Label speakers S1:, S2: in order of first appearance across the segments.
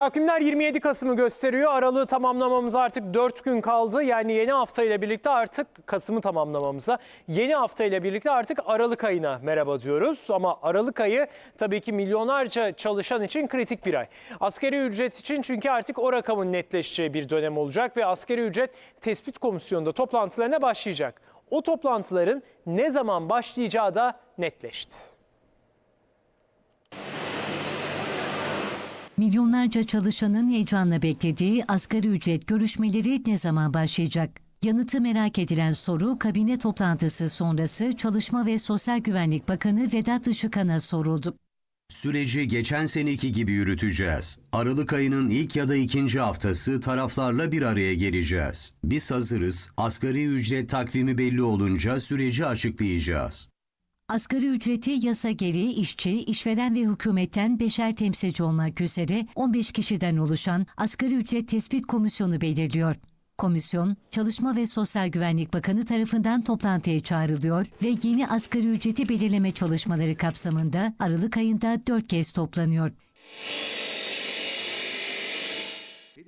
S1: Takvimler 27 Kasım'ı gösteriyor. Aralığı tamamlamamıza artık 4 gün kaldı. Yani yeni hafta ile birlikte artık Kasım'ı tamamlamamıza, yeni hafta ile birlikte artık Aralık ayına merhaba diyoruz. Ama Aralık ayı tabii ki milyonlarca çalışan için kritik bir ay. Askeri ücret için çünkü artık o rakamın netleşeceği bir dönem olacak ve askeri ücret tespit komisyonunda toplantılarına başlayacak. O toplantıların ne zaman başlayacağı da netleşti.
S2: Milyonlarca çalışanın heyecanla beklediği asgari ücret görüşmeleri ne zaman başlayacak? Yanıtı merak edilen soru kabine toplantısı sonrası Çalışma ve Sosyal Güvenlik Bakanı Vedat Işıkhan'a soruldu.
S3: Süreci geçen seneki gibi yürüteceğiz. Aralık ayının ilk ya da ikinci haftası taraflarla bir araya geleceğiz. Biz hazırız. Asgari ücret takvimi belli olunca süreci açıklayacağız.
S2: Asgari ücreti yasa gereği işçi, işveren ve hükümetten beşer temsilci olmak üzere 15 kişiden oluşan Asgari Ücret Tespit Komisyonu belirliyor. Komisyon, Çalışma ve Sosyal Güvenlik Bakanı tarafından toplantıya çağrılıyor ve yeni asgari ücreti belirleme çalışmaları kapsamında Aralık ayında dört kez toplanıyor.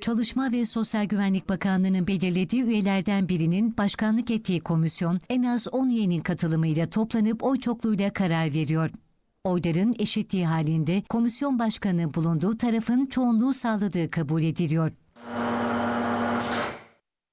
S2: Çalışma ve Sosyal Güvenlik Bakanlığı'nın belirlediği üyelerden birinin başkanlık ettiği komisyon en az 10 üyenin katılımıyla toplanıp oy çokluğuyla karar veriyor. Oyların eşitliği halinde komisyon başkanı bulunduğu tarafın çoğunluğu sağladığı kabul ediliyor.